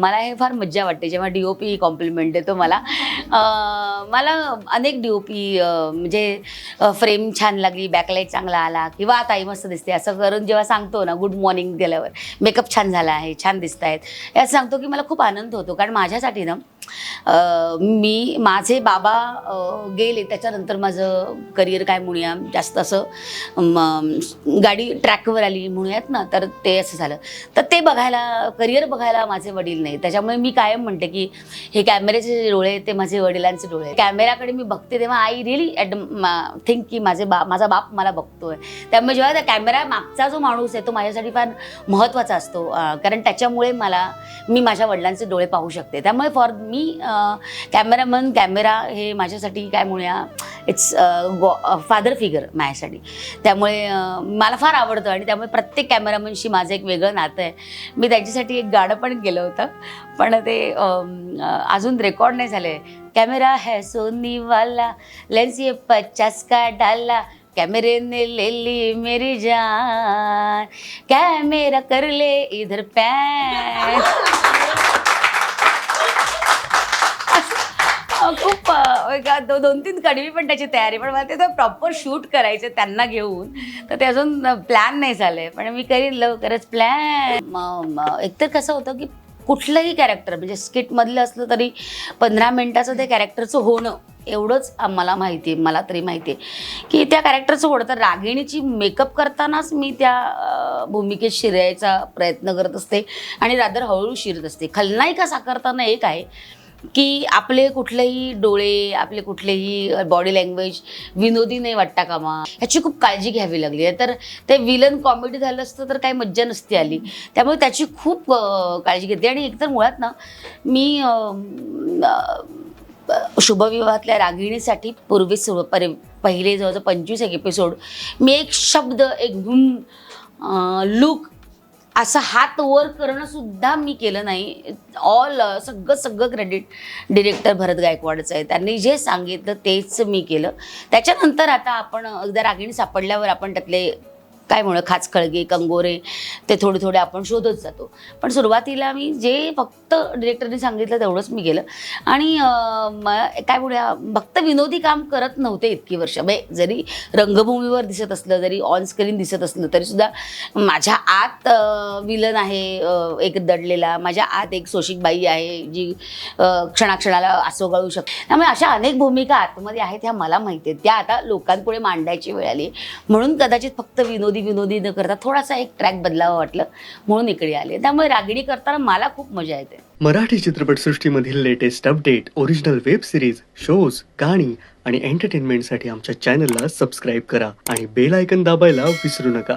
मला हे फार मज्जा वाटते जेव्हा डी ओ पी कॉम्प्लिमेंट देतो मला. मला अनेक डी ओ पी म्हणजे फ्रेम छान लागली बॅकलाईट चांगला आला किंवा ताई मस्त दिसते. असं करून जेव्हा सांगतो ना गुड मॉर्निंग गेल्यावर मेकअप छान झाला आहे छान दिसत आहेत यात सांगतो की मला खूप आनंद होतो. कारण माझ्यासाठी ना मी माझे बाबा गेले त्याच्यानंतर माझं करिअर काय म्हणूया जास्त असं गाडी ट्रॅकवर आली म्हणूयात ना तर ते असं झालं. तर ते बघायला करिअर बघायला माझे वडील नाही. त्याच्यामुळे मी कायम म्हणते की हे कॅमेऱ्याचे जे डोळे ते माझे वडिलांचे डोळे कॅमेऱ्याकडे मी बघते तेव्हा आय रिअली थिंक की माझे बा माझा बाप मला बघतोय. त्यामुळे जेव्हा त्या कॅमेरा मागचा जो माणूस आहे तो माझ्यासाठी फार महत्त्वाचा असतो. कारण त्याच्यामुळे मला मी माझ्या वडिलांचे डोळे पाहू शकते. त्यामुळे फॉर मी मी कॅमेरामन कॅमेरा हे माझ्यासाठी काय म्हणूया इट्स फादर फिगर माझ्यासाठी. त्यामुळे मला फार आवडतं आणि त्यामुळे प्रत्येक कॅमेरामनशी माझं एक वेगळं नातं आहे. मी त्यांच्यासाठी एक गाणं पण केलं होतं पण ते अजून रेकॉर्ड नाही झाले. कॅमेरा है सोनी वाला लेंस ये पचास का डाला कैमरे ने ले ली मेरी जान कैमरा कर ले इधर पैन खूप अं, दोन तीन कडवी पण त्याची तयारी. पण मला ते प्रॉपर शूट करायचे त्यांना घेऊन. तर ते अजून प्लॅन नाही झाले. पण मी करीन लवकरच प्लॅन एकतर कसं होतं की कुठलंही कॅरेक्टर म्हणजे स्किटमधलं असलं तरी पंधरा मिनिटाचं ते कॅरेक्टरचं होणं एवढंच आम्हाला माहिती आहे मला तरी माहिती आहे. की त्या कॅरेक्टरचं होणं. तर रागिणीची मेकअप करतानाच मी त्या भूमिकेत शिरायचा प्रयत्न करत असते आणि रादर हळूहळू शिरत असते. खलनायिका साकारताना एक आहे. की आपले कुठलेही डोळे आपले कुठलेही बॉडी लँग्वेज विनोदी नाही वाटता कामा. ह्याची खूप काळजी घ्यावी लागली आहे. तर ते विलन कॉमेडी झालं असतं तर काही मज्जा नसती आली. त्यामुळे त्याची खूप काळजी घेतली. आणि एकतर मुळात ना मी शुभविवाहातल्या रागिणीसाठी पूर्वी सु परे पहिले जवळजवळ पंचवीस एक एपिसोड मी एक शब्द एक लुक असं हात वर करणं सुद्धा मी केलं नाही. ऑल सगळं सगळं क्रेडिट डिरेक्टर भरत गायकवाडचं आहे. त्यांनी जे सांगितलं तेच मी केलं. त्याच्यानंतर आता आपण एकदा रागिणी सापडल्यावर आपण त्यातले काय म्हणू खाच खळगे कंगोरे ते थोडे थोडे आपण शोधत जातो. पण सुरुवातीला मी जे फक्त डिरेक्टरने सांगितलं तेवढंच मी गेलं. आणि काय म्हणूया फक्त विनोदी काम करत नव्हते इतकी वर्ष. म्हणजे जरी रंगभूमीवर दिसत असलं जरी ऑन स्क्रीन दिसत असलं तरी सुद्धा माझ्या आत विलन आहे एक दडलेला. माझ्या आत एक सोशिक बाई आहे जी क्षणाक्षणाला क्षणाक्षणाला आसोगाळू शकते. त्यामुळे अशा अनेक भूमिका आतमध्ये आहेत ह्या मला माहिती आहेत. त्या आता लोकांपुढे मांडायची वेळ आली म्हणून कदाचित फक्त विनोदी विनोदी विनोदी न करता थोडासा एक ट्रॅक बदलावा वाटलं म्हणून इकडे आले. त्यामुळे रागिणी करताना मला खूप मजा येते. Marathi चित्रपटसृष्टीमधील latest update original web series shows गाणी आणि एंटरटेनमेंटसाठी आमच्या चॅनलला सबस्क्राईब करा आणि बेल आयकन दाबायला विसरू नका.